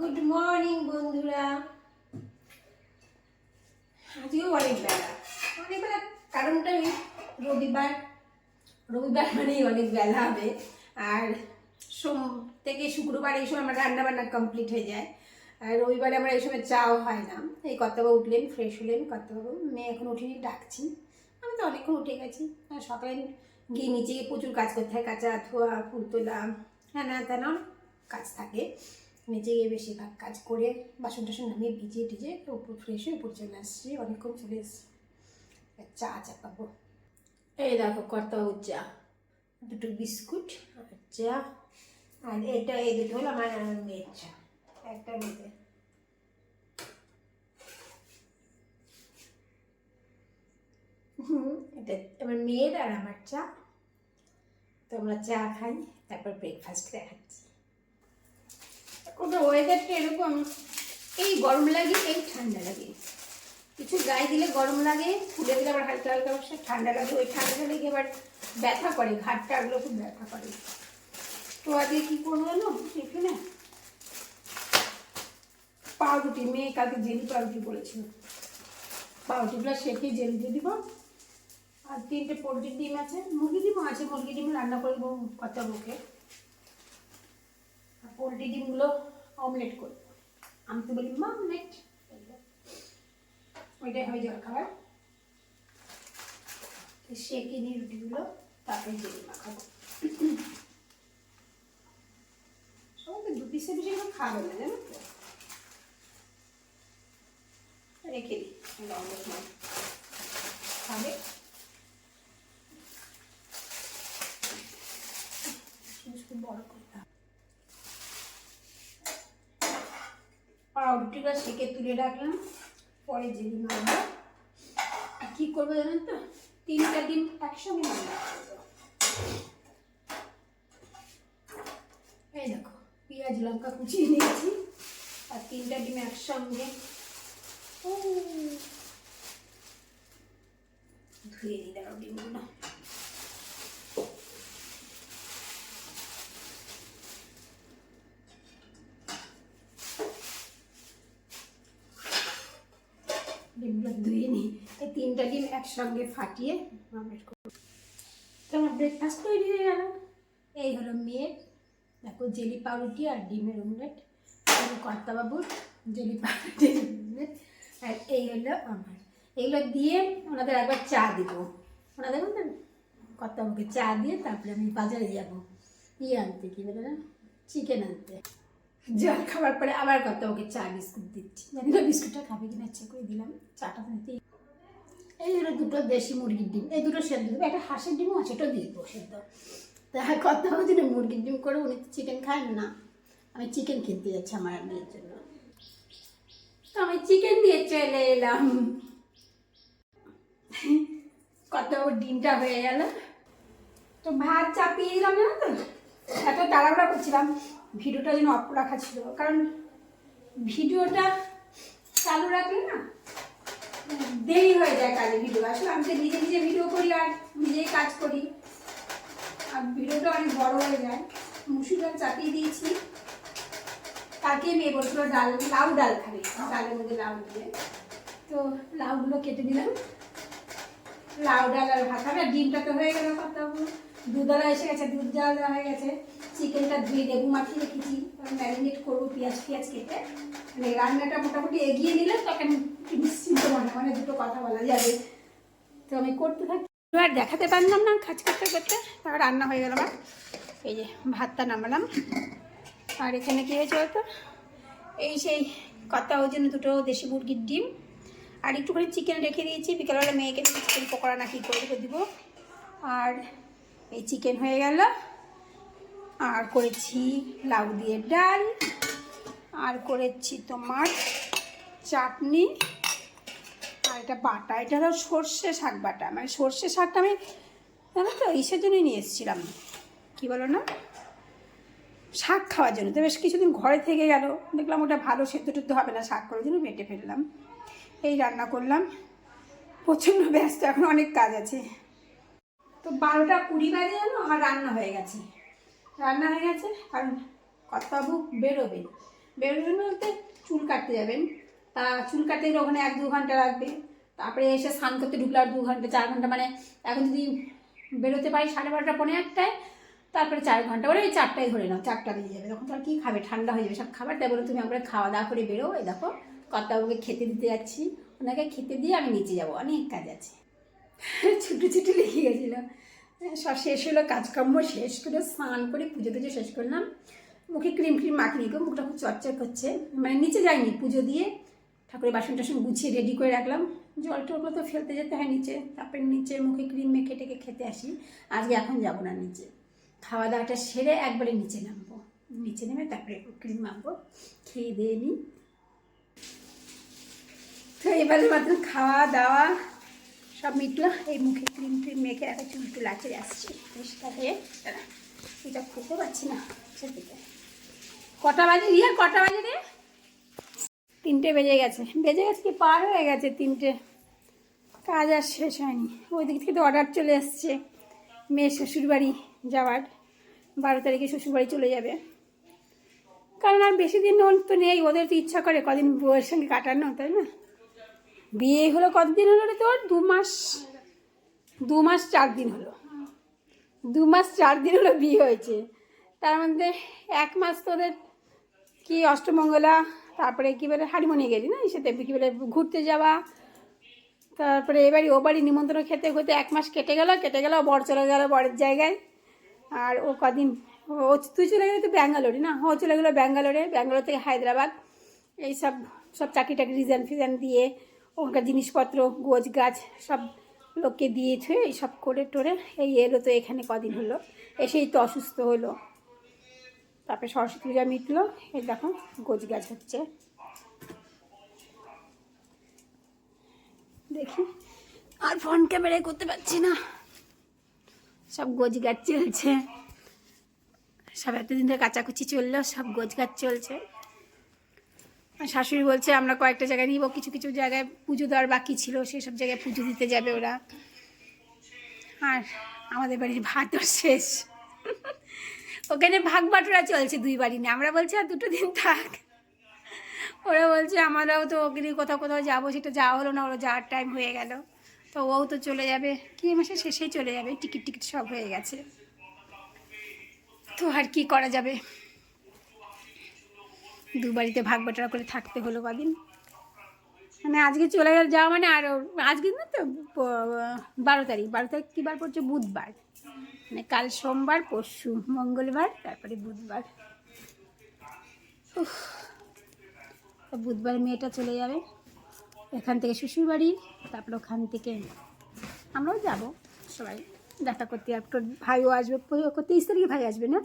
Good morning বন্ধুরা। আজকেও অনেক বেলা। অনেক বেলা কারণটা রবিবার। রবিবার মানেই অনেক বেলা হবে। আর সোম থেকে শুক্রবার এই সময় আমার রান্না বান্না কমপ্লিট হয়ে যায়। আর রবিবারে আমার এই সময় চাও হয় না। এই কর্তাবাবু উঠলেন ফ্রেশ হলেন। কর্তাবাবু, মেয়ে এখন উঠিনি ডাকছি। আমি তো অনেকক্ষণ উঠে গেছি। আর সকালে গিয়ে নিচে প্রচুর কাজ করতে হয়। কাঁচা ধোয়া, ফুল তোলা হ্যাঁ না তেন কাজ থাকে। নিচে গিয়ে বেশিরভাগ কাজ করে বাসন টাসন নামিয়ে ভিজিয়ে টিজে উপর ফ্রেশ হয়ে উপর চলে আসছি, অনেকক্ষণ চলে এসছি। চা চা পাবো এই দেখো কর্তাবাবুর চা। দুটো বিস্কুট আর চা। আর এটা, এই দুটো হলো আমার মেয়ের চা। একটা মেয়েতে এটা আমার মেয়ের আর আমার চা। তো আমরা চা খাই, তারপর ব্রেকফাস্ট দেখাচ্ছি। এখন ওয়েদারটা এরকম, এই গরম লাগে, এই ঠান্ডা লাগে। কিছু গায়ে দিলে গরম লাগে, ফুলে দিলে আবার হালকা হালকা অবশ্য ঠান্ডা লাগে, ওই ঠান্ডাটা লেগে এবার ব্যথা করে, ঘাটটা ওগুলো খুব ব্যথা করে। তো আজকে কী করব জানো টিফিনে? পাউরুটি, মেয়ে কালকে জেলি পাউরুটি বলেছিল। পাউরুটিগুলো সেকে জেলি দিয়ে দিব। আর তিনটে পোলট্রির ডিম আছে, মুরগি ডিমও আছে, মুরগি ডিম রান্না করব কত বুকে। আর পোলট্রি ডিমগুলো অমলেট করব আমি তো বলি মামলেট ওইটাই হয় জল খাবার। তো সেকে নিই রুটিগুলো, তারপরে জেলি মাখাবো। সবাই দু পিসে পিসে করে খাবে না, জানো তো? রেখে দিই লঙ্কা সময়। খাবে? বড় করতে পাউরুটিটা সেকে তুলে রাখলাম। পরে মারবো আর কী করব জানেন তো? তিনটা ডিম একসঙ্গে রান্না এই দেখো, পেঁয়াজ, লঙ্কা কুচিয়ে নিয়েছি। আর তিনটা ডিম একসঙ্গে। ধুয়ে দিই ডিমগুলো ডিমগুলো ধুয়ে নিই এই তিনটা ডিম একসঙ্গে ফাটিয়ে অমলেট করব তো আমার ব্রেকফাস্ট তৈরি হয়ে গেল। এই হলো মেয়ের দেখো, জেলি পাউরুটি আর ডিমের অমলেট কর্তাবাবুর জেলি পাউরুটি অমলেট আর এই হলো আমার। এগুলো দিয়ে ওনাদের একবার চা দিব। ওনাদের বলতেন কর্তাবাবুকে চা দিয়ে তারপরে আমি বাজারে যাব। ইয়ে আনতে, কী বলে না চিকেন আনতে। জল খাবার পরে আবার কত ওকে চা, বিস্কুট দিচ্ছি। জানি না বিস্কুটটা খাবে কিনা ইচ্ছে করে দিলাম। চাটা তো দিতেই এই হলো দুটো দেশি মুরগির ডিম। এই দুটো সেদ্ধ দেবো। একটা হাঁসের ডিমও আছে ওটাও দিয়ে দেবো সেদ্ধ। তা কত হচ্ছে না মুরগির ডিম করে উনি তো চিকেন খান না। আমি চিকেন কিনতে যাচ্ছি আমার মেয়ের জন্য। তো আমি চিকেন দিয়ে চলে এলাম। কত ডিমটা হয়ে গেল। তো ভাত চাপিয়ে দিলাম না তো? এত তাড়াহুড়া করছিলাম। ভিডিওটা যেন অফ রাখা ছিল। কারণ ভিডিওটা চালু রাখলে না দেরি হয়ে যায় কাজে ভিডিও। আসলে আমি তো নিজে নিজে ভিডিও করি আর নিজেই কাজ করি। আর ভিডিওটা অনেক বড় হয়ে যায়। মুসুর ডাল চাপিয়ে দিয়েছি। তাকে মেয়ে বলছিল ডাল, লাউ ডাল খাবে। ডালের মধ্যে লাউ দিয়ে। তো লাউগুলো কেটে দিলাম। লাউ ডাল আর ভাত হবে। আর ডিমটা তো হয়ে গেল কথা দুধওয়ালা এসে গেছে, দুধ জাল দেওয়া হয়ে গেছে। চিকেনটা ধুয়ে লেবু মাখিয়ে রেখেছি ম্যারিনেট করব পেঁয়াজ পেঁয়াজ কেটে। মানে রান্নাটা মোটামুটি এগিয়ে নিলে তখন নিশ্চিন্ত মনে মানে দুটো কথা বলা যাবে। তো আমি করতে থাকি। আর দেখাতে পারলাম না খাঁচ করতে। করতে তারপর রান্না হয়ে গেল আমার। এই যে ভাতটা নামালাম। আর এখানে কী হয়েছে বলতো? এই সেই কথা ওই জন্য দুটো দেশি মুরগির ডিম। আর একটুখানি চিকেন রেখে দিয়েছি। বিকেলবেলা মেয়েকে চিকেন পকোড়া না কি করে দিব। আর এই চিকেন হয়ে গেল। আর করেছি লাউ দিয়ে ডাল। আর করেছি তোমার চাটনি। আর এটা বাটা, এটা হলো সর্ষে শাক বাটা। মানে সর্ষে শাকটা আমি, জানো তো ইসের জন্যই নিয়ে এসেছিলাম। কী বলো না? শাক খাওয়ার জন্য। তো বেশ কিছুদিন ঘরে থেকে গেল। দেখলাম ওটা ভালো সেদ্ধ টেদ্ধ হবে না শাক করার জন্য, বেটে ফেললাম। এই রান্না করলাম। প্রচণ্ড ব্যস্ত, এখন অনেক কাজ আছে। তো বারোটা কুড়ি বাজে যেন আমার রান্না হয়ে গেছে। রান্না হয়ে গেছে কারণ কর্তাবু বেরোবে। বেরোবেন বলতে চুল কাটতে যাবেন। তা চুল কাটতে গেলে ওখানে এক দু ঘণ্টা লাগবে। তারপরে এসে স্নান করতে ঢুকলে আর দু ঘণ্টা, চার ঘণ্টা মানে এখন যদি বেরোতে পারি সাড়ে বারোটা, পৌনে একটায়, তারপরে চার ঘণ্টা ওরা ওই চারটায় ধরে নাও, চারটা বেজে যাবে। তখন তো আর কী খাবে? ঠান্ডা হয়ে যাবে সব খাবার। তাই বলে তুমি একবারে খাওয়া দাওয়া করে বেরো এই দেখো, কর্তাবাবুকে খেতে দিতে যাচ্ছি। ওনাকে খেতে দিয়ে আমি নিচে যাব। অনেক কাজ আছে। ছুটে ছুটে লেগে গেছিল। সব শেষ হলো, কাজকর্ম শেষ করে, স্নান করে, পুজো টুজো শেষ করলাম। মুখে ক্রিম ক্রিম মাখিনি গো মুখটা খুব চর্চা করছে। মানে নিচে যাইনি পুজো দিয়ে ঠাকুরের বাসন টাসন গুছিয়ে রেডি করে রাখলাম। জল টলগুলো তো ফেলতে যেতে হয় নিচে তারপরে নিচে মুখে ক্রিম মেখে টেকে খেতে আসি। আজকে এখন যাব না নিচে। খাওয়া দাওয়াটা সেরে একবারে নিচে নামবো। নিচে নেমে তারপরে ক্রিম মাখবো। খেয়ে দিয়ে নিই। তো এবারে মাত্র খাওয়া দাওয়া সব মিটলো, এই মুখে ক্রিম ক্রিম মেখে একটা চুল টুল আছে আসছে পরিষ্কার এটা খুঁজতে পারছি না সেদিকে কটা বাজে? রিয়া, কটা বাজে রে? তিনটে বেজে গেছে। বেজে গেছে কি? পার হয়ে গেছে তিনটে। কাজ আর শেষ হয়নি। ওই দিক থেকে তো অর্ডার চলে এসছে। মেয়ের শ্বশুরবাড়ি যাওয়ার। বারো তারিখে শ্বশুরবাড়ি চলে যাবে। কারণ আর বেশি দিন তো নেই, ওদের তো ইচ্ছা করে কদিন বউয়ের সঙ্গে কাটানো, তাই না? বিয়ে হলো কতদিন হলো রে তোর? দু মাস দু মাস চার দিন হলো। দু মাস চার দিন হলো বিয়ে হয়েছে। তার মধ্যে এক মাস তোদের কি অষ্টমঙ্গলা, তারপরে কী বলে হারিমনি গেলি না সাথে? কী বলে ঘুরতে যাওয়া, তারপরে এবারই ও বাড়ি নিমন্ত্রণ খেতে খেতে এক মাস কেটে গেল কেটে গেল, বর চলে গেল বরের জায়গায়। আর ও কদিন, ও তুই চলে গেলি তো ব্যাঙ্গালোরে না? ও চলে গেলো ব্যাঙ্গালোরে, ব্যাঙ্গালোর থেকে হায়দ্রাবাদ। এইসব সব চাকরি টাকরি রিজাইন ফিজাইন দিয়ে ওখানকার জিনিসপত্র, গোছ গাছ সব লোককে দিয়ে থুয়ে এই সব করে টোরে এই এলো তো এখানে কদিন হলো। এসেই তো অসুস্থ হলো। তারপরে সরস্বতী পূজা মিটলো, এই দেখো গোছ গাছ হচ্ছে। দেখি, আর ফোন ক্যামেরায় করতে পারছি না। সব গোছ গাছ চলছে। সব এতদিন ধরে কাচাকুচি চলল, সব গোছ গাছ চলছে। শাশুড়ি বলছে, আমরা কয়েকটা জায়গায় নিব, কিছু কিছু জায়গায় পুজো দেওয়ার বাকি ছিল, সেসব জায়গায় পুজো দিতে যাবে ওরা। আর আমাদের বাড়ির ভাতও শেষ। ওখানে ভাগ বাটোরা চলছে দুই বাড়ি নিয়ে। আমরা বলছি, আর দুটো দিন থাক। ওরা বলছে, আমরাও তো ওখানে কোথাও কোথাও যাব, সেটা যাওয়া হলো না, ওরা যাওয়ার টাইম হয়ে গেল। তো ওও তো চলে যাবে। কি মাসে শেষেই চলে যাবে, টিকিট টিকিট সব হয়ে গেছে। তো আর কি করা যাবে? দু বাড়িতে ভাগ বাটারা করে থাকতে হলো কদিন। মানে আজকে চলে গেল যাওয়া মানে আর আজকে না তো বারো তারিখ বারো তারিখ কী বার পড়ছে? বুধবার। মানে কাল সোমবার, পরশু মঙ্গলবার, তারপরে বুধবার। বুধবার মেয়েটা চলে যাবে। এখান থেকে শ্বশুরবাড়ি তারপর ওখান থেকে আমরাও যাব সবাই। দেখা করতে, আর তোর ভাইও আসবে। তেইশ তারিখে ভাই আসবে না?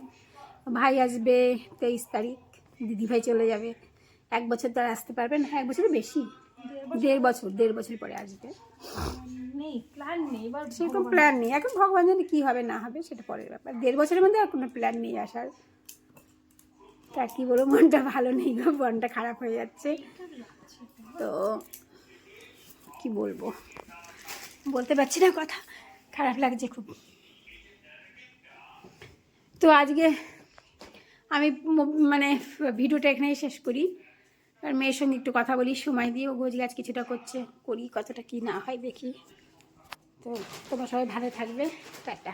ভাই আসবে তেইশ তারিখ। দিদি ভাই চলে যাবে। এক বছর তো আর আসতে পারবে না। এক বছরের বেশি। দেড় বছর দেড় বছর পরে আসবে। নেই প্ল্যান নেই। এবার সেরকম প্ল্যান নেই। এখন ভগবান জানে কী হবে না হবে সেটা পরের ব্যাপার। দেড় বছরের মধ্যে আর কোনো প্ল্যান নেই আসার। তা কী বলব মনটা ভালো নেই গো মনটা খারাপ হয়ে যাচ্ছে। তো কি বলব? বলতে পারছি না কথা। খারাপ লাগছে খুব। তো আজকে মানে ভিডিওটা এখানেই শেষ করি। আর মেয়ের সঙ্গে একটু কথা বলি, সময় দিয়ে। ও গোছ গাছ কিছুটা করছে, করি কতটা কি না হয় দেখি। তো তোমরা সবাই ভালো থাকবে। টাটা।